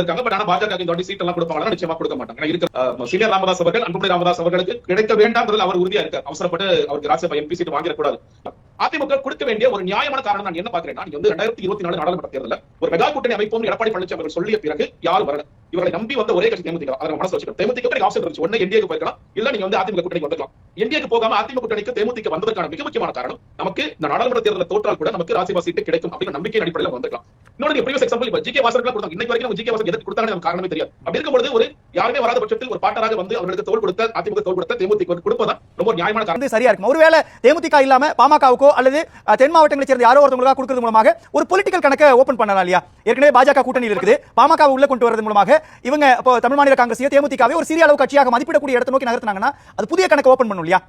இருக்காங்க பட் ஆனா பாஜக இந்த சீட் எல்லாம் கொடுப்பாங்க நிச்சயமா கொடுக்க மாட்டாங்க இருக்க சீனியர் ராமதாஸ் அவர்கள் அன்புமணி ராமதாஸ் அவர்களுக்கு கிடைக்க வேண்டாம்ன்றதுல அவர் உறுதியா இருக்கார். அவசரப்பட்டு அவருக்கு ராஜ்யசபா எம்பி சீட் வாங்கிடக்கூடாது. அதிமுக கொடுக்க வேண்டிய ஒரு நியாயமான காரணம் நான் என்ன பாக்குறேன் நீங்க வந்து ரெண்டாயிரத்தி இருபத்தி நாலு நாடாளுமன்ற தேர்தலில் ஒரு மெகா கூட்டணி அமைப்போம் எடப்பாடி பழனிசாமி அவர்கள் சொல்லிய பிறகு யாரும் வரல. இவர்களை நம்பி வந்த ஒரே கட்சி தேமுதிக அதை மனசு வச்சுக்கணும். தேமுதிக ஆப்ஷன் இருந்துச்சு. ஒண்ணு என்டிஏக்கு போயிருக்கலாம். இல்ல நீங்க வந்து அதிமுக கூட்டணி வந்துக்கலாம். என்டிஏக்கு போகாம அதிமுக கூட்டணிக்கு தேமுதிக வந்ததற்கான மிக முக்கியமான காரணம் நமக்கு இந்த நாடாளுமன்ற தேர்தலில் தோற்றால் கூட நமக்கு ராஜ்யசபா சீட்டு கிடைக்கும் அப்படிங்கிற நம்பிக்கை அடிப்படையில் வந்துக்கலாம். இன்னொரு previous example இப்ப ஜிகே வாசகர்கள் கொடுத்தாங்க. இன்னைக்கு வரைக்கும் ஜிகே வாசகர் எதுக்கு கொடுத்தாங்க நமக்கு காரணமே தெரியாது. அப்படி இருக்கும்போது ஒரு யாருமே வராத பட்சத்தில் ஒரு பாட்டராக வந்து அவர்களுக்கு தோல் கொடுத்த அதிமுக தோல் கொடுத்த தேமுதிக கொடுப்பதா ரொம்ப நியாயமான காரணம். வந்து சரியா இருக்கும். ஒருவேளை தேமுதிக இல்லாம பாமகவுக்கோ அல்லது தென் மாவட்டங்களை சேர்ந்த யாரோ ஒருத்தவங்களுக்கா கொடுக்கறது மூலமாக ஒரு பொலிட்டிக்கல் கணக்கை ஓபன் பண்ணலாம் இல்லையா? ஏற்கனவே பாஜக கூட்டணியில் இருக்குது. பாமக உள்ள கொண்டு வரது மூலமாக இவங்க இப்போ தமிழ் மாநில காங்கிரஸ் தேமுதிகவை ஒரு சிறிய அளவு கட்சியாக மதிப்பிடக்கூடிய இடத்தை நோக்கி நகர்த்தினாங்கன்னா அது புதிய கணக்கு ஓபன் பண்ணும் இல்லையா?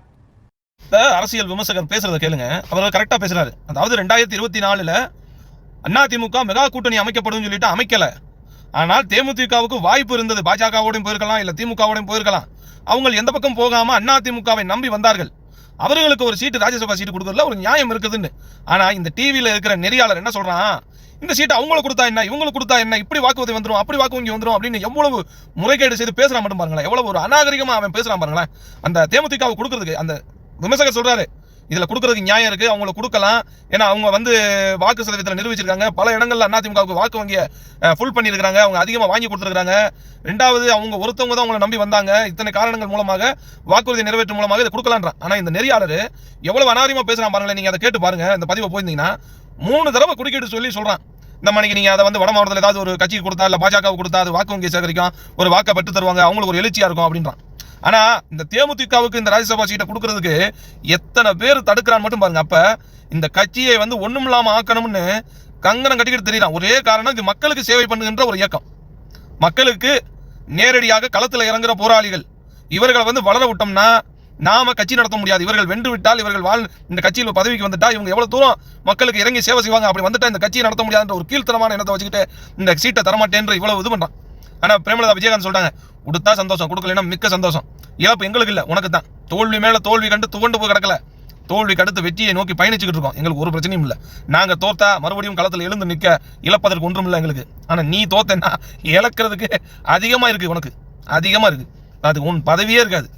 அரசியல் விமர்சகர் பேசுறத கேளுங்க. அவர் கரெக்டா பேசுறாரு. அதாவது ரெண்டாயிரத்தி இருபத்தி நாலுல அதிமுக மெகா கூட்டணி அமைக்கப்படும் சொல்லிட்டு அமைக்கல. ஆனால் தேமுதிகவுக்கு வாய்ப்பு இருந்தது. பாஜகவோடையும் போயிருக்கலாம் இல்ல திமுகவோடையும் போயிருக்கலாம். அவங்க எந்த பக்கம் போகாம அதிமுகவை நம்பி வந்தார்கள்? அவர்களுக்கு ஒரு சீட்டு ராஜ்யசபா சீட்டு கொடுக்கறதுல ஒரு நியாயம் இருக்குதுன்னு. ஆனா இந்த டிவியில இருக்கிற நெறியாளர் என்ன சொல்றான்? இந்த சீட்டு அவங்களுக்கு கொடுத்தா என்ன? இவங்களுக்கு கொடுத்தா என்ன? இப்படி வாக்குவதி வந்துடும் அப்படி வாக்கு வங்கி வந்துடும் அப்படின்னு எவ்வளவு முறைகேடு செய்து பேசுறான் மட்டும் பாருங்களேன். எவ்வளவு ஒரு அநாகரிகமா அவன் பேசுறான் பாருங்களேன். அந்த தேமுதிகவை கொடுக்கறதுக்கு அந்த விமர்சகர் சொல்றாரு இதில் கொடுக்கறதுக்கு நியாயம் இருக்குது அவங்களுக்கு கொடுக்கலாம். ஏன்னா அவங்க வந்து வாக்கு சதவீதத்தில் நிரூபிச்சிருக்காங்க. பல இடங்களில் அதிமுகவுக்கு வாக்கு வங்கியை ஃபுல் பண்ணியிருக்கிறாங்க. அவங்க அதிகமாக வாங்கி கொடுத்துருக்காங்க ரெண்டாவது அவங்க ஒருத்தவங்க தான் அவங்களை நம்பி வந்தாங்க. இத்தனை காரணங்கள் மூலமாக வாக்குறுதி நிறைவேற்றும் மூலமாக இதை கொடுக்கலான்றான். ஆனால் இந்த நெறியாளர் எவ்வளோ அனாரியமாக பேசுகிறான் பாருங்களேன். நீங்கள் அதை கேட்டு பாருங்கள் இந்த பதிவை போயிருந்தீங்கன்னா மூணு தடவை குறுக்கிட்டு சொல்லி சொல்கிறான் இந்த மணிக்கு நீங்கள் அதை வந்து வட மாவட்டத்தில் ஏதாவது ஒரு கட்சிக்கு கொடுத்தா இல்லை பாஜகவுக்கு கொடுத்தா அது வாக்கு வங்கி சேகரிக்கும். ஒரு வாக்கை பெற்று தருவாங்க. அவங்களுக்கு ஒரு எழுச்சியாக இருக்கும் அப்படின்றான். ஆனா இந்த தேமுதிகவுக்கு இந்த ராஜ்யசபா சீட்டை கொடுக்கறதுக்கு எத்தனை பேர் தடுக்கிறான்னு மட்டும் பாருங்க. அப்ப இந்த கட்சியை வந்து ஒண்ணும் இல்லாம ஆக்கணும்னு கங்கணம் கட்டிக்கிட்டு தெரியலாம் ஒரே காரணம் இது மக்களுக்கு சேவை பண்ணுகின்ற ஒரு இயக்கம். மக்களுக்கு நேரடியாக களத்தில் இறங்குற போராளிகள். இவர்களை வந்து வளர விட்டோம்னா நாம கட்சி நடத்த முடியாது. இவர்கள் வென்று விட்டால் இவர்கள் வாழ் இந்த கட்சியில் பதவிக்கு வந்துட்டா இவங்க எவ்வளவு தூரம் மக்களுக்கு இறங்கி சேவை செய்வாங்க? அப்படி வந்துட்டா இந்த கட்சியை நடத்த முடியாதுன்ற ஒரு கீழ்த்தனமான எண்ணத்தை வச்சுக்கிட்டு இந்த சீட்டை தரமாட்டேன்ற இவ்வளவு இது பண்றான். ஆனா பிரேமலதா விஜயகாந்த் சொல்றாங்க கொடுத்தா சந்தோஷம் கொடுக்கலன்னா மிக்க சந்தோஷம். இழப்பு எங்களுக்கு இல்லை உனக்கு தான். தோல்வி மேலே தோல்வி கண்டு துவண்டு போய் கிடக்கல. தோல்விக்கு அடுத்து வெற்றியை நோக்கி பயணிச்சுக்கிட்டு இருக்கோம். எங்களுக்கு ஒரு பிரச்சனையும் இல்லை. நாங்கள் தோத்தா மறுபடியும் களத்தில் எழுந்து நிற்க இழப்பதற்கு ஒன்றும் இல்லை எங்களுக்கு. ஆனால் நீ தோத்தன்னா இழக்கிறதுக்கு அதிகமாக இருக்குது உனக்கு. அதிகமாக இருக்குது அது உன் பதவியே இருக்காது.